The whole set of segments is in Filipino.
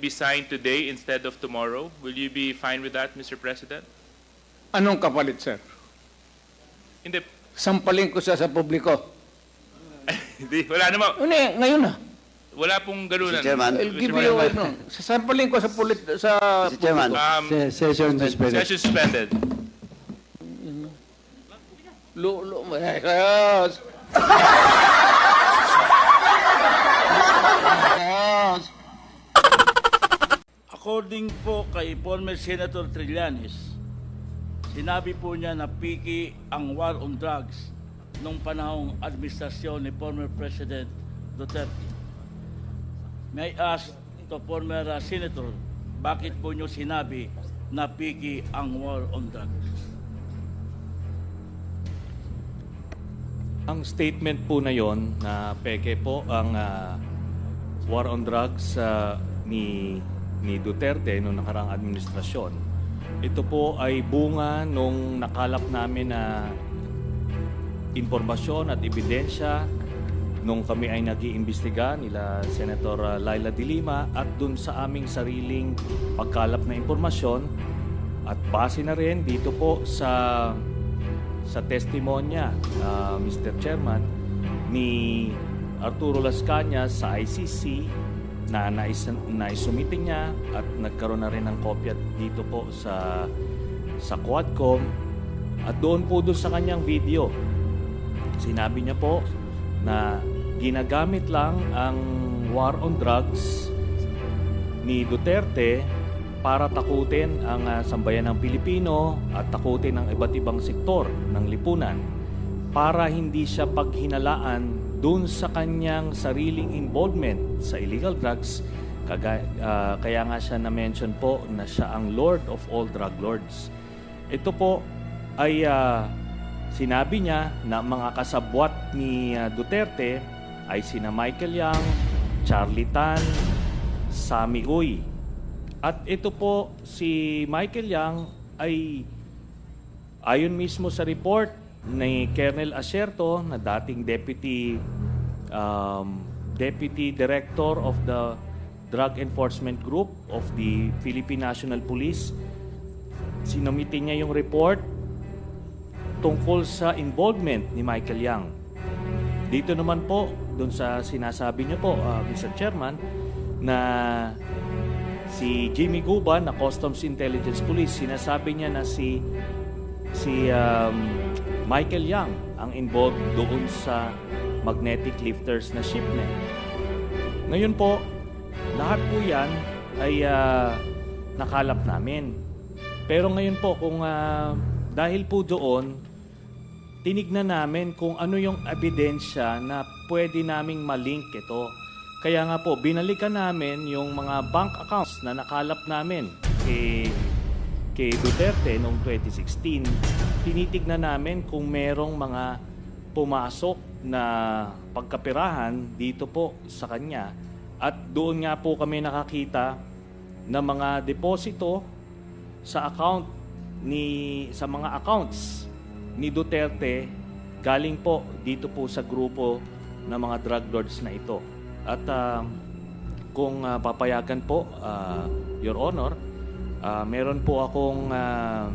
be signed today instead of tomorrow. Will you be fine with that, Mr. President? Anong kapalit, sir? Hindi, Sampalin ko siya sa publiko. hindi wala naman. Ano eh, ngayon na. Wala pong ganunan. Mr. Chairman. I'll give you, President. ano, sasampalin ko sa pulit, sa Mr. Chairman. Um, Se- Session suspended. session suspended. Lu, lu, eh, kaya- According po kay former Senator Trillanes, sinabi po niya na piki ang war on drugs nung panahong administrasyon ni former President Duterte. May ask to former uh, Senator, bakit po niyo sinabi na piki ang war on drugs? Ang statement po na yon na peke po ang ah, war on drugs ah, ni ni Duterte noong nakarang administrasyon. Ito po ay bunga nung nakalap namin na impormasyon at ebidensya nung kami ay nag-iimbestiga nila Senator Laila De Lima at dun sa aming sariling pagkalap na impormasyon at base na rin dito po sa sa testimonya, ah, Mr. Chairman, ni Arturo Las sa ICC na nais, naisumite niya at nagkaroon na rin ng kopya dito po sa sa Quadcom. At doon po doon sa kanyang video sinabi niya po na ginagamit lang ang war on drugs ni Duterte para takutin ang ah, sambayan ng Pilipino at takutin ang iba't ibang sektor ng lipunan para hindi siya paghinalaan dun sa kanyang sariling involvement sa illegal drugs Kaga, ah, kaya nga siya na-mention po na siya ang Lord of all drug lords. Ito po ay ah, sinabi niya na mga kasabwat ni ah, Duterte ay sina Michael Yang, Charlie Tan, Sami Uy. At ito po si Michael Yang ay ayon mismo sa report ni Colonel Acerto na dating deputy um, deputy director of the Drug Enforcement Group of the Philippine National Police sinumite niya yung report tungkol sa involvement ni Michael Yang. Dito naman po, doon sa sinasabi niyo po, uh, Mr. Chairman, na si Jimmy Guban na Customs Intelligence Police, sinasabi niya na si si um, Michael Yang ang involved doon sa magnetic lifters na shipment. Ngayon po, lahat po yan ay ah, nakalap namin. Pero ngayon po, kung ah, dahil po doon, tinignan namin kung ano yung ebidensya na pwede naming malink ito. Kaya nga po, binalikan namin yung mga bank accounts na nakalap namin kay, kay Duterte noong 2016. Tinitignan namin kung merong mga pumasok na pagkapirahan dito po sa kanya. At doon nga po kami nakakita ng mga deposito sa account ni sa mga accounts ni Duterte galing po dito po sa grupo ng mga drug lords na ito. At ah, kung ah, papayagan po, ah, Your Honor, ah, meron po akong ah,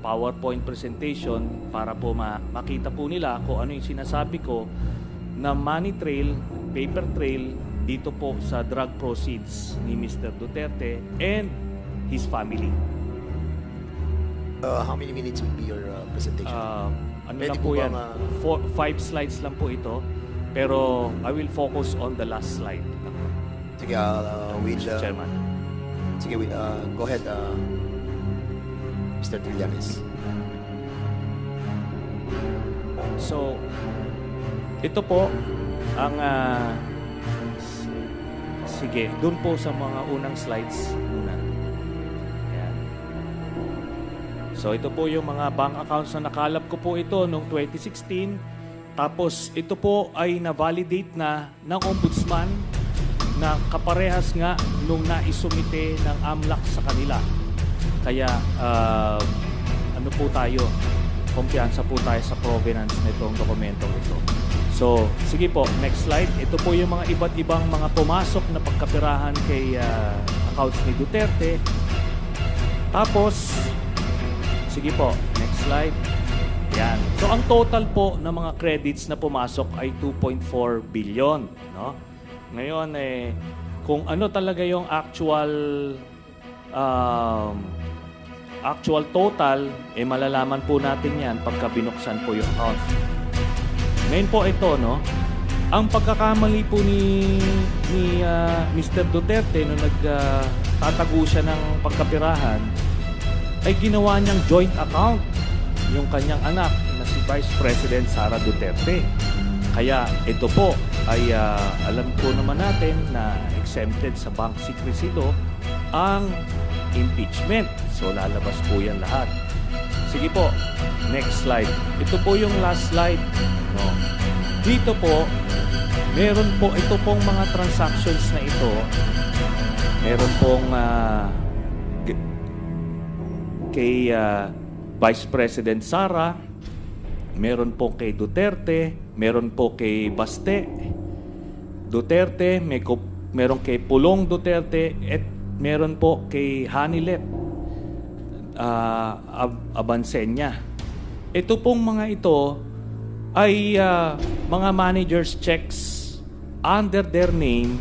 PowerPoint presentation para po ma- makita po nila kung ano yung sinasabi ko na money trail, paper trail dito po sa drug proceeds ni Mr. Duterte and his family. Uh, how many minutes will be your uh, presentation? Uh, ano Pwede lang po yan? bang, ah, Four, five slides lang po ito. Pero I will focus on the last slide. sige, uh, with, Mr. uh, Chairman. Sige, with, uh, go ahead, uh, Mr. Trillanes. So, ito po ang ah, s- sige, doon po sa mga unang slides muna. Ayan. So, ito po yung mga bank accounts na nakalap ko po ito noong 2016. Tapos, ito po ay na-validate na ng ombudsman na kaparehas nga nung naisumite ng AMLAC sa kanila. Kaya, ah, ano po tayo, kumpiyansa po tayo sa provenance nitong dokumentong ito. So, sige po, next slide. Ito po yung mga iba't ibang mga pumasok na pagkapirahan kay ah, accounts ni Duterte. Tapos, sige po, next slide. Yan. So, ang total po ng mga credits na pumasok ay 2.4 billion. No? Ngayon, eh, kung ano talaga yung actual um, actual total, eh malalaman po natin yan pagka binuksan po yung account. Ngayon po ito, no? Ang pagkakamali po ni ni ah, Mr. Duterte nung nagtatago siya ng pagkapirahan ay ginawa niyang joint account yung kanyang anak na si Vice President Sara Duterte. Kaya ito po ay ah, alam po naman natin na exempted sa bank secrecy law ang impeachment. So lalabas po yan lahat. Sige po, next slide. Ito po yung last slide. No. Dito po, meron po, ito pong mga transactions na ito, meron pong k- kay ah, Vice President Sara, meron po kay Duterte, meron po kay Baste, Duterte, may ko, meron kay Pulong Duterte, at meron po kay Hanilet uh, Ab- Abansenya. Ito pong mga ito ay ah, mga managers checks under their name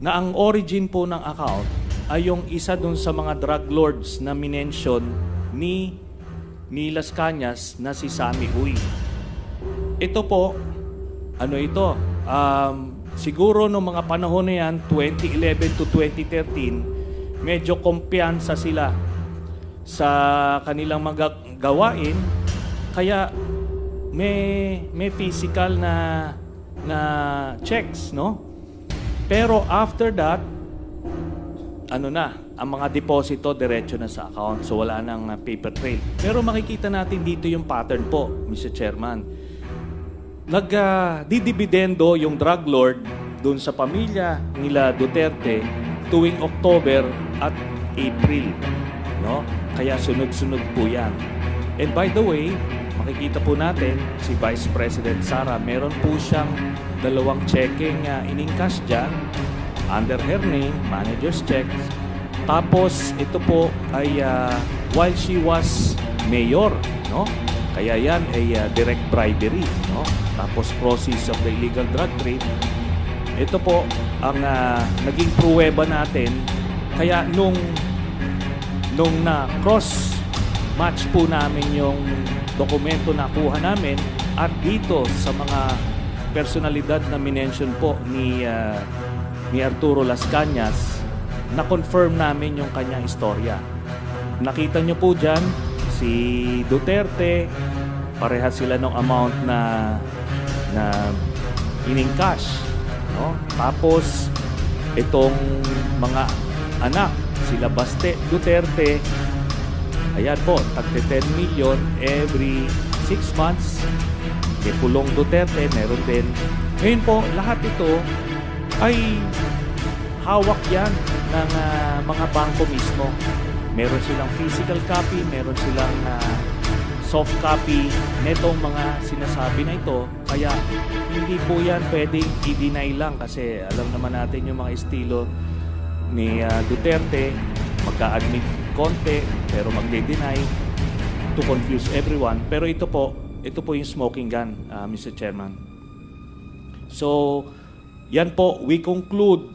na ang origin po ng account ay yung isa dun sa mga drug lords na minention ni ni Las Cañas na si Sammy Uy. Ito po, ano ito? Um, siguro noong mga panahon na yan, 2011 to 2013, medyo kumpiyansa sila sa kanilang mga. Kaya may, may physical na, na checks, no? Pero after that, ano na, ang mga deposito diretso na sa account. So wala nang uh, paper trail. Pero makikita natin dito yung pattern po, Mr. Chairman. Nag-didibidendo yung drug lord doon sa pamilya nila Duterte tuwing October at April. No? Kaya sunod-sunod po yan. And by the way, makikita po natin si Vice President Sara, meron po siyang dalawang checking uh, in-encash dyan under her name, manager's checks. Tapos ito po ay ah, while she was mayor, no? Kaya yan ay ah, direct bribery, no? Tapos proceeds of the illegal drug trade. Ito po ang ah, naging pruweba natin. Kaya nung nung na cross match po namin yung dokumento na kuha namin at dito sa mga personalidad na minention po ni ah, ni Arturo Las Cañas na confirm namin yung kanyang istorya. Nakita nyo po dyan si Duterte parehas sila ng amount na na ining cash no? Tapos itong mga anak sila Baste Duterte ayan po tagte 10 million every 6 months. Kay Pulong Duterte meron din. Ngayon po lahat ito ay hawak yan ng ah, mga bangko mismo meron silang physical copy meron silang ah, soft copy netong mga sinasabi na ito. Kaya hindi po yan pwedeng i-deny lang kasi alam naman natin yung mga estilo ni ah, Duterte. Magka-admit konti pero magde-deny to confuse everyone. Pero ito po ito po yung smoking gun ah, Mr. Chairman. So yan po we conclude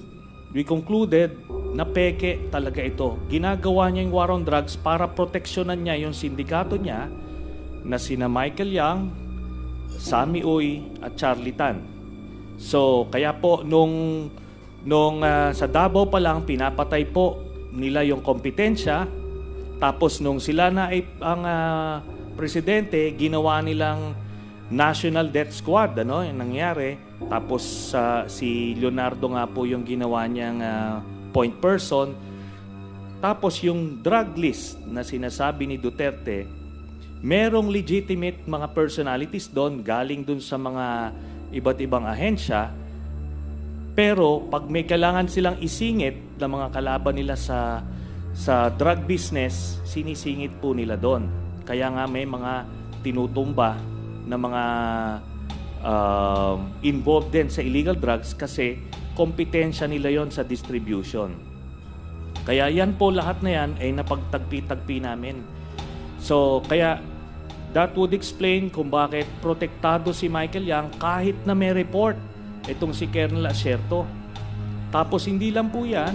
we concluded na peke talaga ito. Ginagawa niya yung war on drugs para proteksyonan niya yung sindikato niya na sina Michael Yang, Sammy Uy at Charlie Tan. So, kaya po nung nung ah, sa Davao pa lang pinapatay po nila yung kompetensya tapos nung sila na ay ang ah, presidente, ginawa nilang National Death Squad, ano, yung nangyari. Tapos sa si Leonardo nga po yung ginawa niyang ah, point person. Tapos yung drug list na sinasabi ni Duterte, merong legitimate mga personalities doon, galing doon sa mga iba't ibang ahensya. Pero pag may kailangan silang isingit ng mga kalaban nila sa sa drug business, sinisingit po nila doon. Kaya nga may mga tinutumba na mga um, involved din sa illegal drugs kasi kompetensya nila yon sa distribution. Kaya yan po lahat na yan ay napagtagpi-tagpi namin. So, kaya that would explain kung bakit protektado si Michael Yang kahit na may report itong si Colonel Acerto. Tapos hindi lang po yan,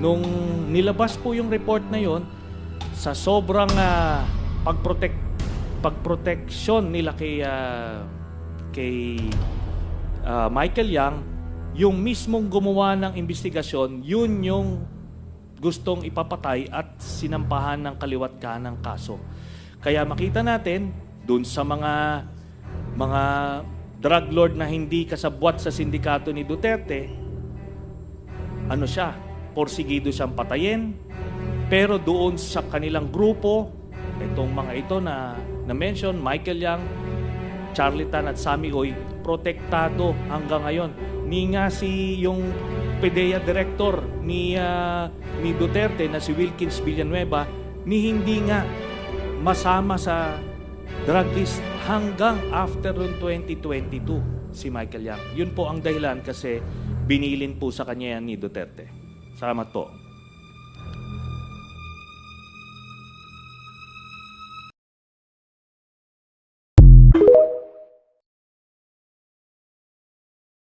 nung nilabas po yung report na yon sa sobrang ah, pagprotect pagproteksyon nila kay ah, kay ah, Michael Yang, yung mismong gumawa ng investigasyon, yun yung gustong ipapatay at sinampahan ng kaliwat kanang kaso. Kaya makita natin dun sa mga mga drug lord na hindi kasabwat sa sindikato ni Duterte, ano siya, porsigido siyang patayin, pero doon sa kanilang grupo, itong mga ito na na-mention, Michael Yang, Charlie Tan at Sammy Oy, protektado hanggang ngayon. Ni nga si yung PDEA director ni ah, ni Duterte na si Wilkins Villanueva ni hindi nga masama sa drug list hanggang after noong 2022 si Michael Yang. Yun po ang dahilan kasi binilin po sa kanya yan ni Duterte. Salamat po.